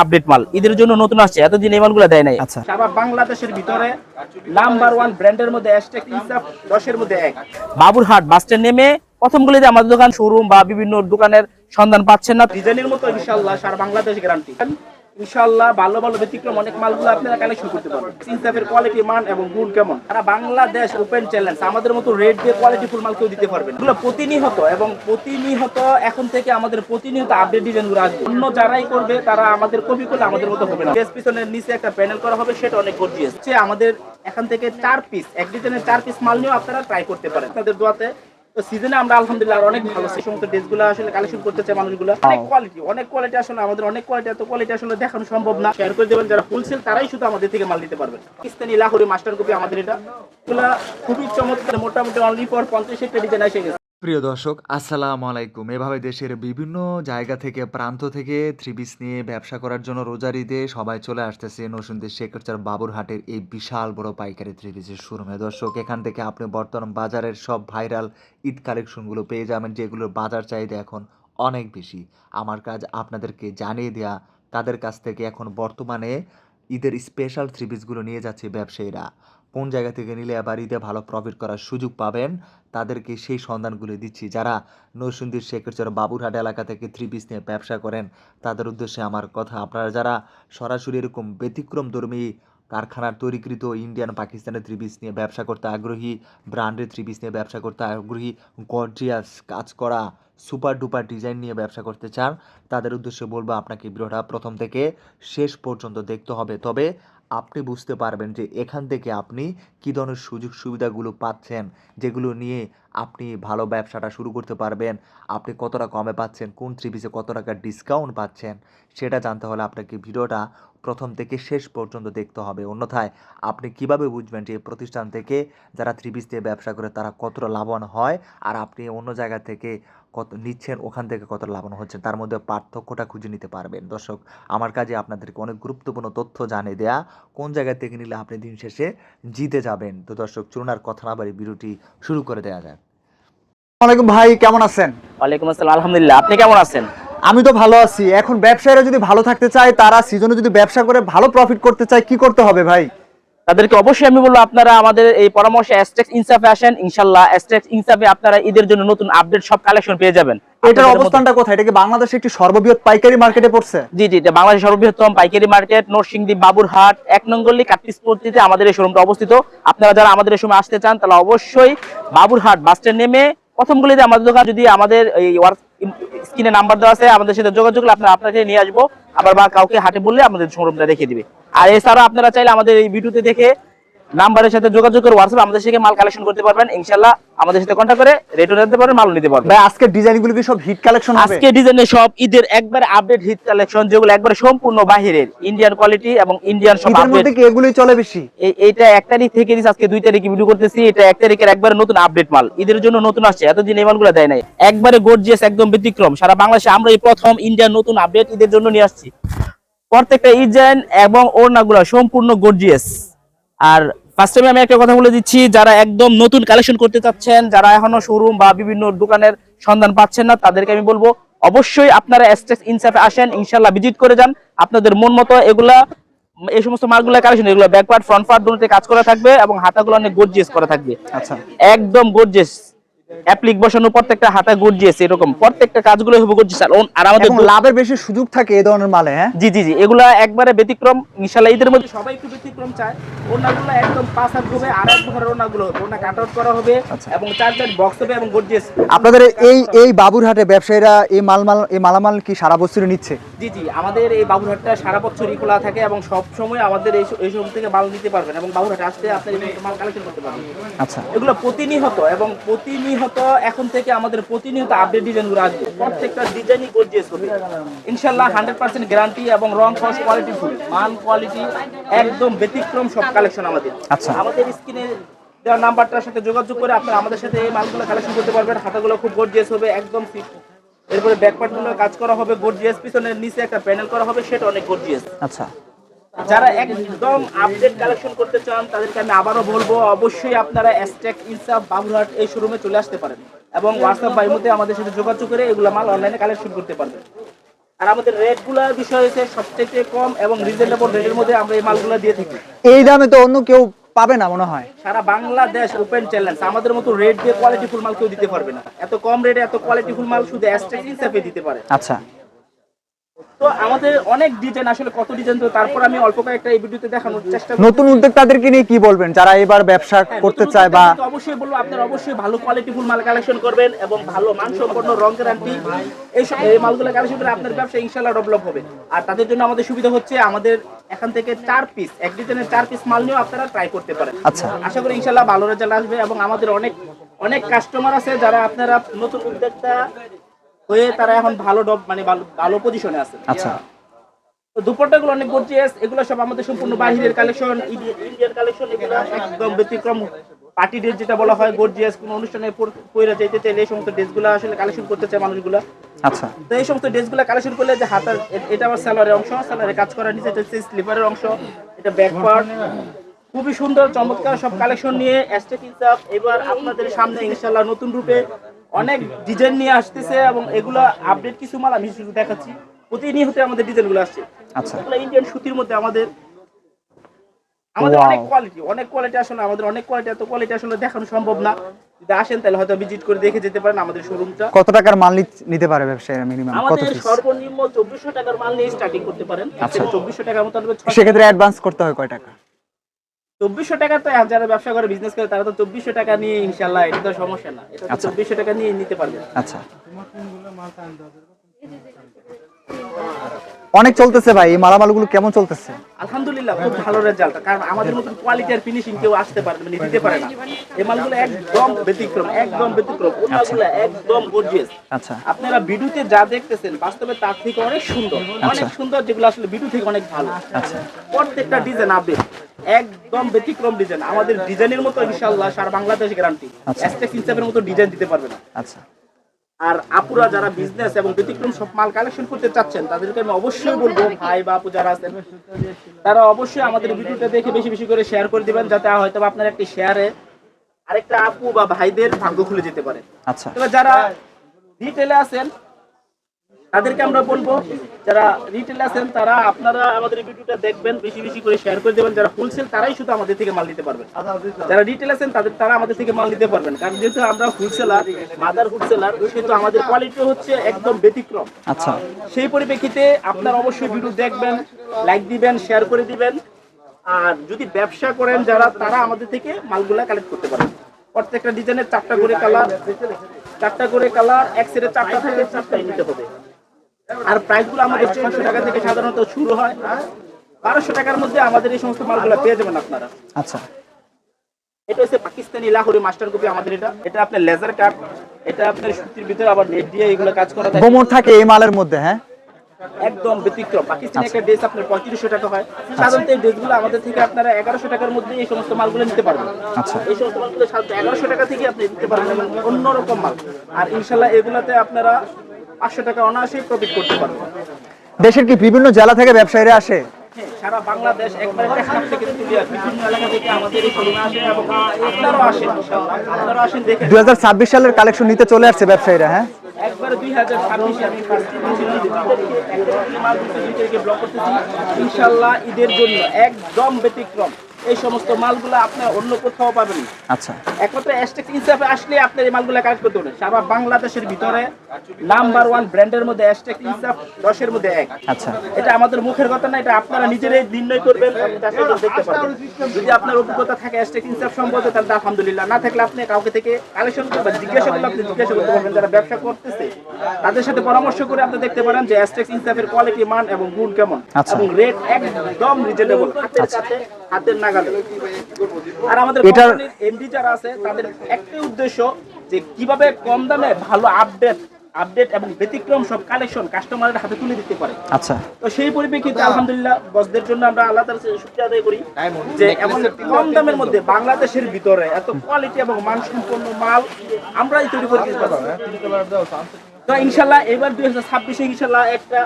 Update মাল। ঈদের জন্য নতুন আসছে এতদিন এই মালগুলো দেয় নাই। আচ্ছা। সারা বাংলাদেশের ভিতরে নাম্বার ওয়ান ব্র্যান্ডের মধ্যে হ্যাশট্যাগ ইনসাফ দশের মধ্যে এক। বাবুরহাট বাস স্ট্যান্ড নেমে প্রথম গুলিতে আমাদের দোকান শোরুম বা বিভিন্ন দোকানের সন্ধান পাচ্ছেন না। ডিজাইনের মতো ইনশাল্লাহ সারা বাংলাদেশ গ্যারান্টি ইনশাল্লাহ ভালো ভালো ব্যতিক্রম অনেক মালগুলো আপনারা কালেকশন করতে পারবেন। ইনসাফের কোয়ালিটি মান এবং গুণ কেমন? সারা বাংলাদেশ ওপেন চ্যালেঞ্জ আমাদের মতো রেট দিয়ে কোয়ালিটি ফুল মাল কেউ দিতে পারবেন এগুলো প্রতিনিয়ত এবং প্রতিনিয়ত এখন থেকে আমাদের প্রতিনিয়ত আপডেট ডিজাইনগুলো আসবে অন্য যারাই করবে, তারা আমাদের কপি করলে আমাদের মতো হবে না। বেশ পিছনের নিচে একটা প্যানেল করা হবে, সেটা অনেক গর্জিয়াস আমাদের এখান থেকে চার পিস এক ডিজাইনের চার পিস মাল নিয়েও আপনারা ট্রাই করতে পারেন। আপনাদের দোয়াতে তো সিজনে আমরা আলহামদুলিল্লাহ অনেক ভালো। সেই সমস্ত ড্রেসগুলো আসলে কালেকশন করতে চাই মানুষগুলো। অনেক কোয়ালিটি অনেক কোয়ালিটি আসলে আমাদের অনেক কোয়ালিটি এত কোয়ালিটি আসলে দেখানো সম্ভব না। শেয়ার করে দেবেন যারা হোলসেল তারাই শুধু আমাদের থেকে মাল নিতে পারবেন পাকিস্তানি লাহোরি মাস্টার কপি আমাদের এটা। এগুলো খুবই চমৎকার মোটামুটি অনলি ফর পঞ্চাশ একটা ডিজাইন এসে গেছে। প্রিয় দর্শক, আসসালামু আলাইকুম। এভাবে দেশের বিভিন্ন জায়গা থেকে, প্রান্ত থেকে থ্রি পিস নিয়ে ব্যবসা করার জন্য রোজার ঈদে সবাই চলে আসতেছে নরসিংদীর শেখরচার বাবুরহাটের এই বিশাল বড় পাইকারি থ্রি পিসের শোরুমে দর্শক, এখান থেকে আপনি বর্তমান বাজারের সব ভাইরাল ঈদ কালেকশনগুলো পেয়ে যাবেন যেগুলোর বাজার চাহিদা এখন অনেক বেশি। আমার কাজ আপনাদেরকে জানিয়ে দেয়া, তাদের কাছ থেকে এখন বর্তমানে ঈদের স্পেশাল থ্রি পিসগুলো নিয়ে যাচ্ছে ব্যবসায়ীরা। কোন জায়গা থেকে নিলে আবার ঈদে ভালো প্রফিট করার সুযোগ পাবেন, তাদেরকে সেই সন্ধানগুলো দিচ্ছি। যারা নরসিংদীর শেখরচর বাবুরহাট এলাকা থেকে থ্রি পিস নিয়ে ব্যবসা করেন, তাদের উদ্দেশ্যে আমার কথা। আপনারা যারা সরাসরি এরকম ব্যতিক্রম ধর্মী কারখানার তৈরিকৃত ইন্ডিয়ান পাকিস্তানের থ্রি পিস নিয়ে ব্যবসা করতে আগ্রহী, ব্র্যান্ডের থ্রি পিস নিয়ে ব্যবসা করতে আগ্রহী, গর্জিয়াস কাজ করা সুপার ডুপার ডিজাইন নিয়ে ব্যবসা করতে চান, তাদের উদ্দেশ্যে বলব আপনাকে ভিডিওটা প্রথম থেকে শেষ পর্যন্ত দেখতে হবে। তবে আপনি বুঝতে পারবেন যে এখান থেকে আপনি কী ধরনের সুযোগ সুবিধাগুলো পাচ্ছেন, যেগুলো নিয়ে আপনি ভালো ব্যবসাটা শুরু করতে পারবেন। আপনি কতটা কমে পাচ্ছেন, কোন থ্রি পিসে কত টাকা ডিসকাউন্ট পাচ্ছেন, সেটা জানতে হলে আপনাকে ভিডিওটা প্রথম থেকে শেষ পর্যন্ত দেখতে হবে। অন্যথায় আপনি কীভাবে বুঝবেন যে প্রতিষ্ঠান থেকে যারা থ্রি পিস দিয়ে ব্যবসা করে তারা কতটা লাভবান হয়, আর আপনি অন্য জায়গা থেকে কত নিচ্ছেন ওখান থেকে কত লাভবান হচ্ছেন তার মধ্যে পার্থক্যটা খুঁজে নিতে পারবেন। দর্শক আমার কাজে আপনাদেরকে অনেক গুরুত্বপূর্ণ তথ্য জানিয়ে দেয়া কোন জায়গা থেকে নিলে আপনি দিন শেষে জিতে যাবেন। তো দর্শক চলুন আর কথা না বাড়ি ভিডিওটি শুরু করে দেওয়া যাক। ভাই কেমন আছেন? ওয়ালাইকুম আসসালাম আলহামদুলিল্লাহ। আপনি কেমন আছেন? আমি তো ভালো আছি। এখন ব্যবসায়ীরা যদি ভালো থাকতে চায় তারা সিজনে যদি ব্যবসা করে ভালো প্রফিট করতে চায় কি করতে হবে ভাই? তাদেরকে অবশ্যই আমি বলব আপনারা আমাদের এই পরামর্শে অ্যাস্টেক্স ইনসাফে আসেন ইনশাল্লাহ অ্যাস্টেক্স ইনসাফে আপনারা ঈদের জন্য নতুন আপডেট সব কালেকশন পেয়ে যাবেন। এটার অবস্থানটা কোথায়? এটা কি বাংলাদেশে একটি সর্ববৃহৎ পাইকারি মার্কেটে পড়ছে? জি জি এটা বাংলাদেশের সর্ববৃহত্তম পাইকারি মার্কেট নরসিংদী বাবুরহাট এক নঙ্গল্লি কাটপিস পত্রিতে আমাদের এই শোরুমটা অবস্থিত। আপনারা যারা আমাদের এই সময় আসতে চান তাহলে অবশ্যই বাবুরহাট বাস স্ট্যান্ড নেমে প্রথম গলিতে আমাদের দোকান যদি আমাদের এই স্ক্রিনে নাম্বার দেওয়া আছে আমাদের সাথে যোগাযোগ করলে আপনারা আপনাকে নিয়ে আসব। আবার বা কাউকে হাটে বললে আমাদের শোরুমটা দেখে দিবে। আর এছাড়া আপনারা চাইলে আমাদের এই ভিডিওতে দেখে নাম্বারের সাথে যোগাযোগ করে হোয়াটসঅ্যাপ আমাদের থেকে মাল কালেকশন করতে পারবেন। ইনশাল্লাহ আমাদের সাথে কন্ট্যাক্ট করে রেটও নিতে পারবেন মাল নিতে পারবেন। ভাই আজকে ডিজাইনগুলো কি সব হিট কালেকশন হবে? আজকে ডিজাইনের সব ঈদের একবার আপডেট হিট কালেকশন যেগুলো একবার সম্পূর্ণ বাহিরের ইন্ডিয়ান কোয়ালিটি এবং ইন্ডিয়ান সব আপডেট মধ্যে কি এগুলোই চলে বেশি? এইটা এক তারিখ থেকে নিয়ে আজকে দুই তারিখে ভিডিও করতেছি এটা এক তারিখের একবারে নতুন আপডেট মাল। ঈদের জন্য নতুন আসছে এতদিন এই মালগুলো দেয় নাই। একবারে গর্জিয়াস একদম ব্যতিক্রম। সারা বাংলাদেশে আমরা এই প্রথম ইন্ডিয়ান নতুন আপডেট ঈদের জন্য নিয়ে আসছি। প্রত্যেকটা ডিজাইন এবং ওড়নাগুলো সম্পূর্ণ গর্জিয়াস আর ফার্স্ট টাইমে আমি একটা কথা বলে দিচ্ছি যারা একদম নতুন কালেকশন করতে চাচ্ছেন যারা এখনও শোরুম বা বিভিন্ন দোকানের সন্ধান পাচ্ছেন না তাদেরকে আমি বলব অবশ্যই আপনারা এসটেক্স ইনসাফে আসেন ইনশাল্লাহ ভিজিট করে যান। আপনাদের মন মতো এগুলা এই সমস্ত মালগুলো কালেকশন এগুলো ব্যাকওয়ার্ড ফ্রন্ট পার্ট দুটোতে কাজ করা থাকবে এবং হাতাগুলো অনেক গর্জিয়াস করা থাকবে। আচ্ছা। একদম গর্জিয়াস অ্যাপ্লিক বসানো প্রত্যেকটা হাতা এরকম। প্রত্যেকটা কাজগুলো হবে আর আমাদের লাভের বেশি সুযোগ থাকে এই ধরনের মালে হ্যাঁ? জি জি জি। এগুলা একবারে ব্যতিক্রম। ইনশাল্লাহ ঈদের মধ্যে সবাই একটু ব্যতিক্রম চায়। ওনাগুলো একদম পাঁচ হাত হবে আর এক ঘরের ওনাগুলো ওনা কাট আউট করা হবে আচ্ছা। এবং চার চার বক্স হবে এবং গর্জিয়াস আপনাদের এই এই বাবুরহাটে ব্যবসায়ীরা এই মালমাল এই মালামাল কি সারা বছরই নিচ্ছে? জি জি আমাদের এই বাবুরহাটটা সারা বছরই খোলা থাকে এবং সব সময় আমাদের এই এই সব থেকে মাল নিতে পারবেন এবং বাবুরহাটে আসতে আপনি মাল কালেকশন করতে পারবেন। আচ্ছা। এগুলো প্রতিনিয়ত এবং প্রতিনিয়ত এখন থেকে আমাদের প্রতিনিয়ত আপডেট ডিজাইনগুলো আসবে প্রত্যেকটা ডিজাইনই গর্জিয়াস হবে ইনশাল্লাহ হান্ড্রেড পার্সেন্ট গ্যারান্টি এবং রং কস কোয়ালিটি ফুল। মান কোয়ালিটি একদম ব্যতিক্রম সব কালেকশন আমাদের। আচ্ছা। আমাদের স্ক্রিনে দেওয়া নাম্বারটার সাথে যোগাযোগ করে আপনারা আমাদের সাথে এই মালগুলো কালেকশন করতে পারবেন। হাতাগুলো খুব গর্জিয়াস হবে একদম fit। এরপরে ব্যাকপার্টগুলো কাজ করা হবে গর্জিয়াস। পিছনের নিচে একটা প্যানেল করা হবে সেটা অনেক গর্জিয়াস। আচ্ছা। যারা একদম আপডেট কালেকশন করতে চান তাদেরকে আমি আবারও বলব অবশ্যই আপনারা অ্যাস্টেক ইনসাফ বাবুরহাট এই শোরুমে চলে আসতে পারেন। এবং হোয়াটসঅ্যাপ বা ইমোতে আমাদের সাথে যোগাযোগ করে এগুলো মাল অনলাইনে কালেকশন করতে পারবেন। আর আমাদের রেটগুলার বিষয় হচ্ছে সবচেয়ে কম এবং রিজনেবল রেটের মধ্যে আমরা এই মালগুলো দিয়ে থাকি। এই দামে তো অন্য কেউ পাবে না মনে হয়। সারা বাংলাদেশ ওপেন চ্যালেঞ্জ আমাদের মতো রেট দিয়ে কোয়ালিটি ফুল মাল কেউ দিতে পারবে না। এত কম রেটে এত কোয়ালিটি ফুল মাল শুধু অ্যাস্টেক হিসাবে দিতে পারে। আচ্ছা। তো আমাদের অনেক ডিজাইন আসলে কত ডিজাইন তো তারপর আমি অল্প কয়েকটা এই ভিডিওতে দেখানোর চেষ্টা করছি। নতুন উদ্যোক্তাদেরকে নিয়ে কি বলবেন? যারা এবার ব্যবসা হ্যাঁ, করতে চায় বা অবশ্যই বলব আপনারা অবশ্যই ভালো মাল কালেকশন করবেন এবং ভালো মানসম্পন্ন রং গ্যারান্টি এই এই মালগুলো কালেকশন করে আপনার ব্যবসা ইনশাআল্লাহ ডেভেলপ হবে। আর তাদের জন্য আমাদের সুবিধা হচ্ছে আমাদের এখান থেকে চার পিস এক ডিজাইনের চার পিস মাল নিয়েও আপনারা ট্রাই করতে পারেন। আচ্ছা। আশা করি ইনশাআল্লাহ ভালো রেজাল্ট আসবে এবং আমাদের অনেক অনেক কাস্টমার আছে যারা আপনারা নতুন উদ্যোক্তা হয়ে তারা এখন ভালো ডব মানে ভালো পজিশনে আছে। আচ্ছা। তো দুপট্টাগুলো অনেক গর্জিয়াস এগুলো সব আমাদের সম্পূর্ণ বাহিরের কালেকশন ইন্ডিয়ান কালেকশন এগুলো একদম ব্যতিক্রম। পার্টি ড্রেস যেটা বলা হয় গর্জিয়াস কোনো অনুষ্ঠানে পরে যাইতে চাইলে এই সমস্ত ড্রেসগুলো আসলে কালেকশন করতে চায় মানুষগুলো। আচ্ছা। তো এই সমস্ত ড্রেসগুলো কালেকশন করলে যে হাতার এটা আমার স্যালোয়ারের অংশ স্যালোয়ারে কাজ করার নিচে হচ্ছে স্লিপারের অংশ এটা ব্যাক পার্ট খুবই সুন্দর চমৎকার সব কালেকশন নিয়ে এবার আপনাদের সামনে ইনশাল্লাহ নতুন রূপে অনেক ডিজাইন নিয়ে আসতেছে এবং এগুলো আপডেট কিছু মাল আমি শুধু দেখাচ্ছি। প্রতিনিয়ত আমাদের ডিজাইনগুলো আসছে। আচ্ছা। ইন্ডিয়ান সুতির মধ্যে আমাদের আমাদের অনেক কোয়ালিটি অনেক কোয়ালিটি আসলে আমাদের অনেক কোয়ালিটি এত কোয়ালিটি আসলে দেখানো সম্ভব না। যদি আসেন তাহলে হয়তো ভিজিট করে দেখে যেতে পারেন আমাদের শোরুমটা কত টাকার মাল নিতে পারে ব্যবসায়ীরা মিনিমাম কত পিস সর্বনিম্ন চব্বিশশো টাকার মাল নিয়ে স্টার্টিং করতে পারেন। আচ্ছা। চব্বিশশো টাকার মতো সেক্ষেত্রে অ্যাডভান্স করতে হয় কয় টাকা? চব্বিশশো টাকা তো যারা ব্যবসা করে বিজনেস করে তারা তো চব্বিশশো টাকা নিয়ে ইনশাল্লাহ এটা তো সমস্যা না। এটা আচ্ছা। চব্বিশশো টাকা নিয়ে নিতে পারবে আচ্ছা। অনেক চলতেছে ভাই এই মালামালগুলো কেমন চলতেছে? আলহামদুলিল্লাহ খুব ভালো রেজাল্ট কারণ আমাদের মতন কোয়ালিটি আর ফিনিশিং কেউ আসতে পারে মানে দিতে পারে না। এই মালগুলো একদম ব্যতিক্রম একদম ব্যতিক্রম। মালগুলো একদম গর্জিয়াস আচ্ছা। আপনারা ভিডিওতে যা দেখতেছেন বাস্তবে তার থেকে অনেক সুন্দর। অনেক সুন্দর যেগুলো আসলে ভিডিও থেকে অনেক ভালো। আচ্ছা। প্রত্যেকটা ডিজাইন আপডেট একদম ব্যতিক্রম ডিজাইন আমাদের ডিজাইনের মতো ইনশাআল্লাহ সারা বাংলাদেশ গ্যারান্টি। অ্যাস্টেক হিসাবের মতো ডিজাইন দিতে পারবে না। আচ্ছা। আর আপুরা যারা বিজনেস এবং ব্যতিক্রম সব মাল কালেকশন করতে চাচ্ছেন তাদেরকে আমি অবশ্যই বলব ভাই বা আপু যারা আছেন তারা অবশ্যই আমাদের ভিডিওটা দেখে বেশি বেশি করে শেয়ার করে দিবেন যাতে হয়তো আপনার একটি শেয়ারে আরেকটা আপু বা ভাইদের ভাগ্য খুলে যেতে পারে। আচ্ছা। তবে যারা রিটেলে আছেন তাদেরকে আমরা বলব যারা রিটেল আছেন তারা আপনারা আমাদের ভিডিওটা দেখবেন বেশি বেশি করে শেয়ার করে দেবেন। যারা হোলসেল তারাই শুধু আমাদের থেকে মাল নিতে পারবেন। যারা রিটেল আছেন তাদের তারা আমাদের থেকে মাল নিতে পারবেন। কারণ যেহেতু আমরা হোলসেলার মাদার হোলসেলার সেহেতু আমাদের কোয়ালিটি হচ্ছে একদম ব্যতিক্রম। আচ্ছা। সেই পরিপ্রেক্ষিতে আপনারা অবশ্যই ভিডিও দেখবেন লাইক দিবেন শেয়ার করে দিবেন। আর যদি ব্যবসা করেন যারা তারা আমাদের থেকে মালগুলা কালেক্ট করতে পারেন প্রত্যেকটা ডিজাইনের চারটা করে কালার চারটা করে কালার এক সেটে চারটা থাকে চারটাই নিতে হবে। আর প্রাইসগুলো আমাদের ছয়শো টাকা থেকে সাধারণত শুরু হয়। বারোশো টাকার মধ্যে আমাদের এই সমস্ত মালগুলো পেয়ে যাবেন আপনারা। আচ্ছা। এটা হচ্ছে পাকিস্তানি লাহোরি মাস্টার কপি আমাদের এটা। এটা আপনার লেজার কাট এটা আপনার সুতির ভিতরে আবার নেট দিয়ে এগুলো কাজ করা থাকে। গোমর থাকে এই মালের মধ্যে হ্যাঁ? একদম ব্যতিক্রম। পাকিস্তানি একটা ড্রেস আপনার পঁয়ত্রিশশো টাকা হয়। সাধারণত এই ড্রেসগুলো আমাদের থেকে আপনারা এগারোশো টাকার মধ্যে এই সমস্ত মালগুলো নিতে পারবেন। আচ্ছা। এই সমস্ত মালগুলো সাধারণত এগারোশো টাকা থেকে আপনি নিতে পারবেন অন্যরকম মাল। আর ইনশাল্লাহ এগুলাতে আপনারা পাঁচশো টাকা অনায়াসেই প্রফিট করতে পারবেন দেশের কি বিভিন্ন জেলা থেকে ব্যবসায়ীরা আসে? হ্যাঁ, সারা বাংলাদেশ একবারে টেকনাফ থেকে তুলিয়া বিভিন্ন এলাকা থেকে আমাদের এই শোরুমে আসে এবং আপনারাও আসেন ইনশাল্লাহ আপনারাও আসেন দেখে দুই হাজার ছাব্বিশ সালের কালেকশন নিতে চলে আসছে ব্যবসায়ীরা হ্যাঁ? একবারে আমি ফার্স্ট মাল ব্লক করতেছি। ঈদের জন্য একদম ব্যতিক্রম। এই সমস্ত মালগুলো আপনার অন্য কোথাও পাবেন। আচ্ছা। একমাত্র অ্যাস্টেক হিসাবে আসলে আপনার এই মালগুলো কালেক্ট করতে পারেন সারা বাংলাদেশের ভিতরে নাম্বার ওয়ান ব্র্যান্ডের মধ্যে অ্যাস্টেক হিসাব দশের মধ্যে এক। আচ্ছা। এটা আমাদের মুখের কথা না এটা আপনারা নিজেরাই নির্ণয় করবেন আপনি দেখতে পারবেন। যদি আপনার অভিজ্ঞতা থাকে অ্যাস্টেক হিসাব সম্পর্কে তাহলে আলহামদুলিল্লাহ। না থাকলে আপনি কাউকে থেকে কালেকশন করবেন জিজ্ঞাসা করলে আপনি জিজ্ঞাসা করতে পারবেন যারা ব্যবসা করতেছে। তাদের সাথে পরামর্শ করে আপনি দেখতে পারেন যে অ্যাস্টেক হিসাবের কোয়ালিটি মান এবং গুণ কেমন আচ্ছা। এবং রেট একদম রিজনেবল হাতের কাছে হাতের নাগালে আর আমাদের এমডি যারা আছে তাদের একটাই উদ্দেশ্য যে কীভাবে কম দামে ভালো আপডেট আপডেট এবং ব্যতিক্রম সব কালেকশন কাস্টমারের হাতে তুলে দিতে পারে। আচ্ছা। তো সেই পরিপ্রেক্ষিতে আলহামদুলিল্লাহ বসদের জন্য আমরা আল্লাহ তাআলার শুকরিয়া আদায় করি যে এমন কম দামের মধ্যে বাংলাদেশের ভিতরে এত কোয়ালিটি এবং মানসম্পন্ন মাল আমরাই তৈরি করে পারছি তো ইনশাল্লাহ এবার দুই হাজার ছাব্বিশে ইনশাল্লাহ একটা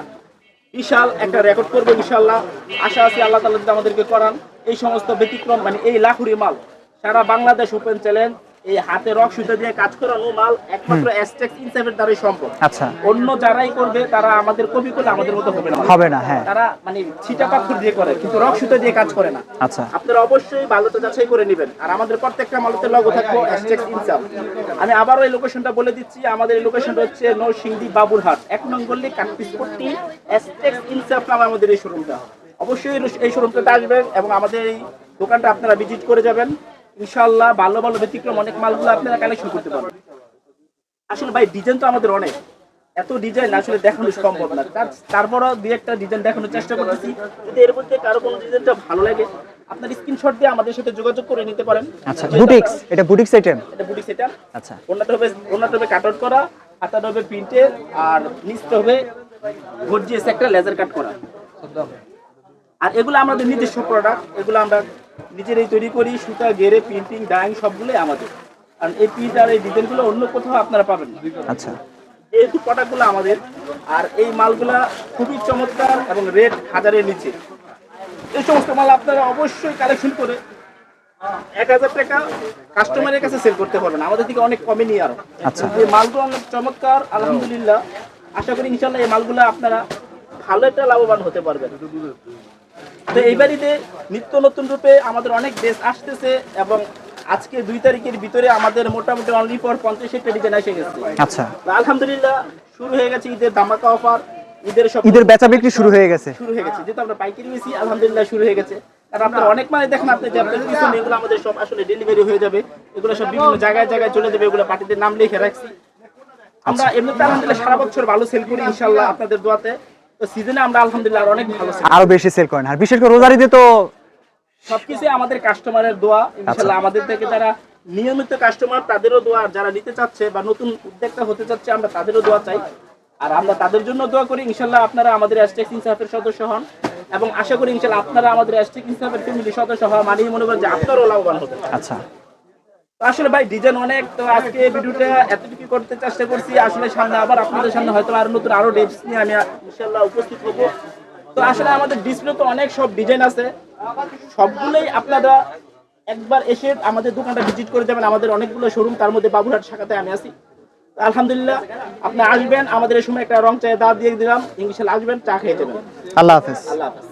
বিশাল একটা রেকর্ড করব ইনশাল্লাহ আশা আছি আল্লাহ তালা যদি আমাদেরকে করান, এই সমস্ত ব্যতিক্রম মানে এই লাখুরি মাল, সারা বাংলাদেশ ওপেন চ্যালেঞ্জ এই হাতে রক সুতা দিয়ে কাজ করানো মাল একমাত্র অ্যাস্টেক্স ইনসেপের দ্বারাই সম্ভব। আচ্ছা। অন্য যারাই করবে তারা আমাদের কপি করলে আমাদের মতো হবে না। হবে না হ্যাঁ। তারা মানে ছিটা পাথর দিয়ে করে কিন্তু রক সুতা দিয়ে কাজ করে না। আচ্ছা। আপনারা অবশ্যই ভালোটা যাচাই করে নেবেন। আর আমাদের প্রত্যেকটা মালতে লগো থাকব অ্যাস্টেক্স ইনসাপ আমি আবারও এই লোকেশনটা বলে দিচ্ছি আমাদের এই লোকেশনটা হচ্ছে নরসিংদী বাবুরহাট। এক নং গল্লি কাঠপিসপট্টি অ্যাস্টেক্স ইনসাপ নামে আমাদের এই শোরুমটা অবশ্যই এই- এই শোরুমটাতে আসবেন এবং আমাদের এই দোকানটা আপনারা ভিজিট করে যাবেন। ইনশাআল্লাহ ভালো ভালো ব্যতিক্রম অনেক মালগুলো আপনারা কালেকশন করতে পারবেন। আসলে ভাই ডিজাইন তো আমাদের অনেক। এত ডিজাইন আসলে দেখানো সম্ভব না। তারপরও দুই একটা ডিজাইন দেখানোর চেষ্টা করতেছি। যদি এর মধ্যে কারও কোনো ডিজাইনটা ভালো লাগে আপনার স্ক্রিনশট দিয়ে আমাদের সাথে যোগাযোগ করে নিতে পারেন। আচ্ছা বুটিক্স এটা বুটিক্স আইটেম এটা বুটিক সেটা আচ্ছা। ওনাটা হবে ওনাটা হবে কাট আউট করা হাতাটা হবে প্রিন্টের আর নিচটা হবে গর্জিয়াস একটা লেজার কাট করা। আর এগুলো আমাদের নিজস্ব প্রোডাক্ট এগুলো আমরা নিজেরাই তৈরি করি সুতা গেরে প্রিন্টিং ডাইং সবগুলোই আমাদের। আর এই প্রিন্ট আর এই ডিজাইনগুলো অন্য কোথাও আপনারা পাবেন না। আচ্ছা। যেহেতু প্রোডাক্টগুলো আমাদের আর এই মালগুলা খুবই চমৎকার এবং রেট হাজারের নিচে। এই সমস্ত মাল আপনারা অবশ্যই কালেকশন করে এক হাজার টাকা কাস্টমারের কাছে সেল করতে পারবেন। আমাদের থেকে অনেক কমে নিয়ে আরও। আচ্ছা। এই মালগুলো অনেক চমৎকার আলহামদুলিল্লাহ। আশা করি ইনশাল্লাহ এই মালগুলো আপনারা ভালো একটা লাভবান হতে পারবেন। তো এই বাড়িতে নিত্য নতুন রূপে আমাদের অনেক ড্রেস আসতেছে এবং আজকে দুই তারিখের ভিতরে আমাদের মোটামুটি অনলি ফর পঞ্চাশ একটা ডিজাইন এসে গেছে। আচ্ছা। আলহামদুলিল্লাহ শুরু হয়ে গেছে ঈদের ধামাকা অফার ঈদের সব ঈদের বেচা বিক্রি শুরু হয়ে গেছে। শুরু হয়ে গেছে। যেহেতু আমরা পাইকারি বেশি আলহামদুলিল্লাহ শুরু হয়ে গেছে। কারণ আপনারা অনেক মানে দেখেন আপনি যে আপনার কিছু এগুলো আমাদের সব আসলে ডেলিভারি হয়ে যাবে এগুলো সব বিভিন্ন জায়গায় জায়গায় চলে যাবে এগুলো পার্টিদের নাম লিখে রাখছি। আমরা এমনিতে আলহামদুলিল্লাহ সারা বছর ভালো সেল করি ইনশাল্লাহ আপনাদের দোয়াতে। তো সিজনে আমরা আলহামদুলিল্লাহ অনেক ভালো আরও বেশি সেল করেন। আর বিশেষ করে রোজারিতে তো সবকিছু আমাদের কাস্টমারের দোয়া ইনশাল্লাহ আমাদের থেকে যারা নিয়মিত কাস্টমার তাদেরও দোয়া যারা নিতে চাচ্ছে বা নতুন উদ্যোক্তা হতে চাচ্ছে আমরা তাদেরও দোয়া চাই। আর আমরা তাদের জন্য দোয়া করি ইনশাল্লাহ আপনারা আমাদের অ্যাস্টেক ইনসাফের সদস্য হন। এবং আশা করি ইনশাল্লাহ আপনারা আমাদের অ্যাস্টেক ইনসাফের ফ্যামিলি সদস্য হওয়া মানিয়ে মনে করেন যে আপনারও লাভবান হতে আচ্ছা। আসলে ভাই ডিজাইন অনেক তো আজকে ভিডিওটা এতটুকু করতে চেষ্টা করছি। আসলে সামনে আবার আপনাদের সামনে হয়তো আরও নতুন আরও ডেটস নিয়ে আমি ইনশাল্লাহ উপস্থিত হব। তো আসলে আমাদের ডিসপ্লে তো অনেক সব ডিজাইন আছে। সবগুলোই আপনারা একবার এসে আমাদের দোকানটা ভিজিট করে যাবেন। আমাদের অনেকগুলো শোরুম তার মধ্যে বাবুরহাট শাখাতে আমি আছি। আলহামদুলিল্লাহ আপনি আসবেন। আমাদের এই সময় একটা রং চায় দাঁত দিয়ে দিলাম। ইনশাল্লাহ আসবেন চা খেয়ে যাবেন। আল্লাহ হাফেজ। আল্লাহ হাফেজ।